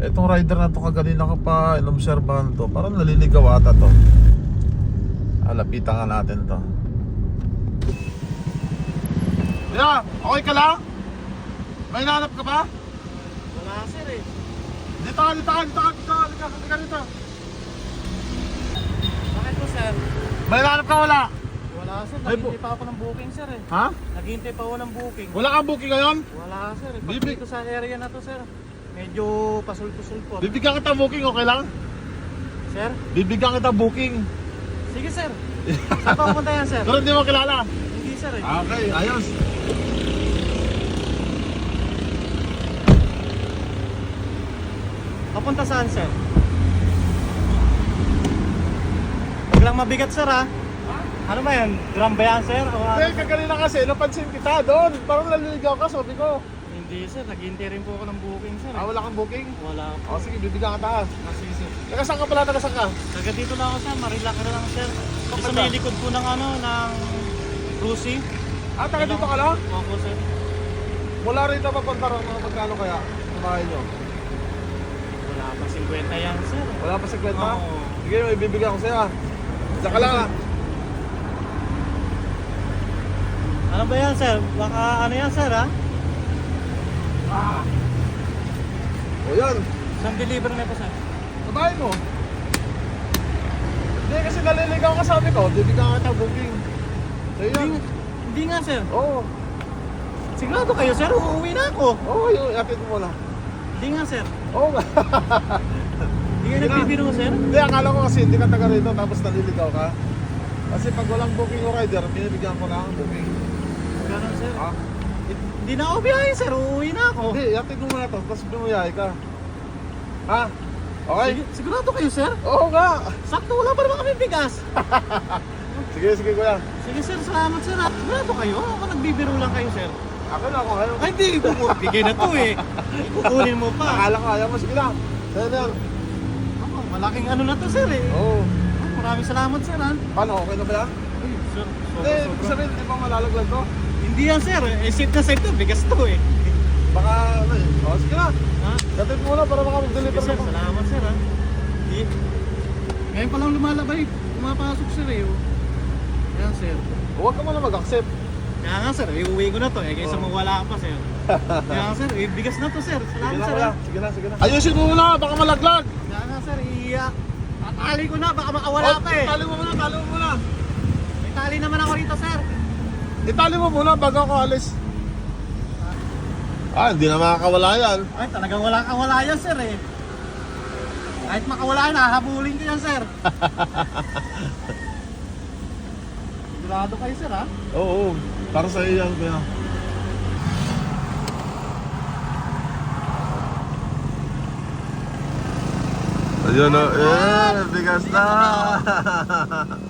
Itong rider na to kaganina ko pa inobserbahan to. Parang naliligaw ata to. Ah, lapitan nga natin to. Yeah, okay ka lang? May nanap ka ba? Wala sir eh. Dito ka, dito ka, dito ka, dito ka, dito ka, dito ka, dito. Bakit po sir? May nanap ka wala? Wala sir, Ay, po. naghihintay pa ako ng booking sir eh. Ha? Naghihintay pa ako ng booking. Wala kang booking ngayon? Wala sir eh. Bibig- dito sa area na to sir, medyo pasul-pusul po. Bibigyan kita booking, okay lang? Sir? Bibigyan kita booking. Sige sir. Saan pa pupunta yan sir? Pero hindi mo kilala. Hindi sir eh. Okay, ayos. Papunta saan sir? Huwag lang mabigat sir ha. Ano ba yan? Drum ba yan sir? O ano? Hindi, kaganina kasi, napansin kita doon. Parang naliligaw ka, sabi ko. Hindi sir, naghihintay rin po ako ng booking sir. Ah, wala kang booking? Wala po. O sige, bibigyan ka taas. Ah, sige sir. Taga saan ka pala, taga saan ka? Taga dito lang ako sir, Marilac na lang sir. Sa may likod po ng ano, ng Rusi. Ah, taga dito ka lang? Opo sir. Mula rito papunta rin, mga magkano kaya? Sa bahay nyo? Wala pa 50 yan sir. Wala pa sa kwenta? Oo. Sige, may bibigyan ko sa'yo ah. Diyan ka lang ah. Ano ba yan sir? Baka ano yan sir ha? O yan, Saan deliver na po sir? bahay mo. Hindi kasi naliligaw ka sabi ko, bibigyan kita booking. Sa'yo yan. Hindi, hindi nga sir. Oo. Sigurado kayo sir, uuwi na ako. Oo, yung atid mo na. Hindi nga sir. Oo nga. Hindi na. nagbibiro sir. Hindi, akala ko kasi hindi ka taga rito tapos naliligaw ka. Kasi pag walang booking yung rider, binibigyan ko na ang booking. Ganun sir. Ha? Hindi na ako biyahe sir, uuwi na ako. Hindi, yatid mo muna to, tapos bumuyahe ka. Ha? Okay? Sig- sigurado kayo sir? Oo nga. Sakto wala pa naman kami bigas. Sige, sige kuya. Sige sir, salamat sir. ha. Sigurado kayo? Ako nagbibiro lang kayo sir. Ako na ako ngayon. Ay hindi, bigay na to eh. Kukunin mo pa. Akala ko ayaw mo, sige na. Na yan. Ako, malaking ano na to sir eh. Oo. Ah, Maraming salamat sir ha. Paano, okay na ba yan? Sir, Hindi, sobra, ibig sobra. sabihin, di ba malalaglag to? Hindi yan sir, eh safe na safe to, bigas to eh. Baka, ano eh. O, sige na. Ha? Yatid mo na para Sige makapag-deliver sir, na. salamat sir ha. Di. Ngayon pa lang lumalabay, pumapasok sir eh. oh. Yan sir. Huwag ka muna mag-accept. Kaya nga sir, iuwi ko na to eh, kaysa Oh. mawala pa sir. Kaya nga sir, eh, bigas na to sir. Sige Salamat na, sir kuya. ha. Sige na, sige na. Ayusin mo muna, baka malaglag. Kaya nga sir, iiyak. Tatali ko na, baka makawala Oh, pa eh. Tali mo muna, tali mo muna. May tali naman ako rito sir. Itali mo muna bago ako alis. Ah, hindi na makakawala yan. Ay, talagang wala kang wala yan sir eh. Kahit makawala yan, hahabulin ko yan sir. Sigurado kayo sir ha. Oo, para sa iyo yan, kuya. Ayun na, eh, bigas na.